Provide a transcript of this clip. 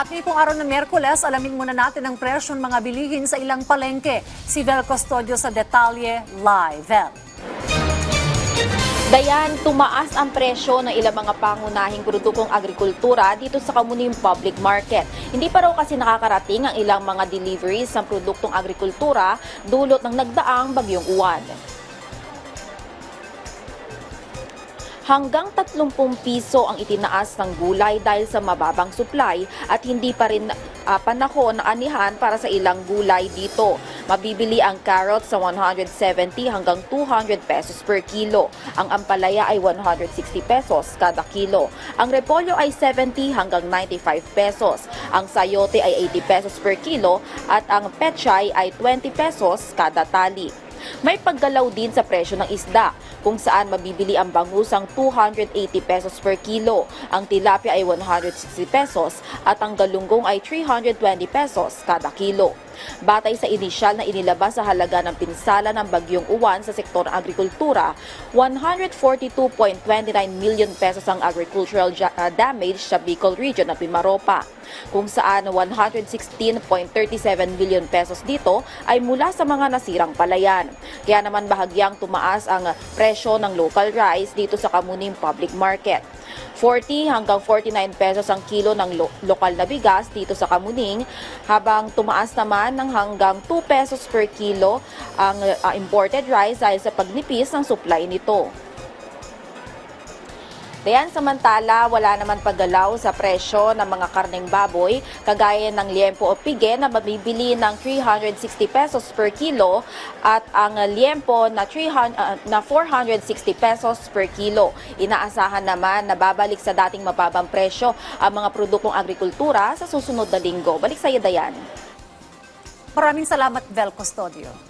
At ngayon pong araw ng Merkules, alamin muna natin ang presyo ng mga bilihin sa ilang palengke. Si Vel Custodio sa Detalye Live. Vel. Dayan, tumaas ang presyo ng ilang mga pangunahing produktong agrikultura dito sa Kamuning Public Market. Hindi pa raw kasi nakakarating ang ilang mga deliveries ng produktong agrikultura dulot ng nagdaang bagyong uwan. Hanggang 30 piso ang itinaas ng gulay dahil sa mababang supply at hindi pa rin ah, panahon na anihan para sa ilang gulay dito. Mabibili ang carrot sa 170 hanggang 200 pesos per kilo. Ang ampalaya ay 160 pesos kada kilo. Ang repolyo ay 70 hanggang 95 pesos. Ang sayote ay 80 pesos per kilo at ang pechay ay 20 pesos kada tali. May paggalaw din sa presyo ng isda, kung saan mabibili ang bangusang 280 pesos per kilo, ang tilapia ay 160 pesos at ang galunggong ay 320 pesos kada kilo. Batay sa inisyal na inilabas sa halaga ng pinsala ng bagyong uwan sa sektor ng agrikultura, 142.29 million pesos ang agricultural uh, damage sa Bicol Region at Pimaropa, kung saan 116.37 billion pesos dito ay mula sa mga nasirang palayan. Kaya naman bahagyang tumaas ang presyo ng local rice dito sa Kamuning Public Market. 40 hanggang 49 pesos ang kilo ng lo- lokal na bigas dito sa Kamuning, habang tumaas naman ng hanggang 2 pesos per kilo ang uh, imported rice dahil sa pagnipis ng supply nito. Dayan samantala, wala naman paggalaw sa presyo ng mga karneng baboy, kagaya ng liempo o pige na mabibili ng 360 pesos per kilo at ang liempo na, 300, ah, na 460 pesos per kilo. Inaasahan naman na babalik sa dating mababang presyo ang mga produktong agrikultura sa susunod na linggo. Balik sa iyo, Dayan. Maraming salamat, Vel Custodio.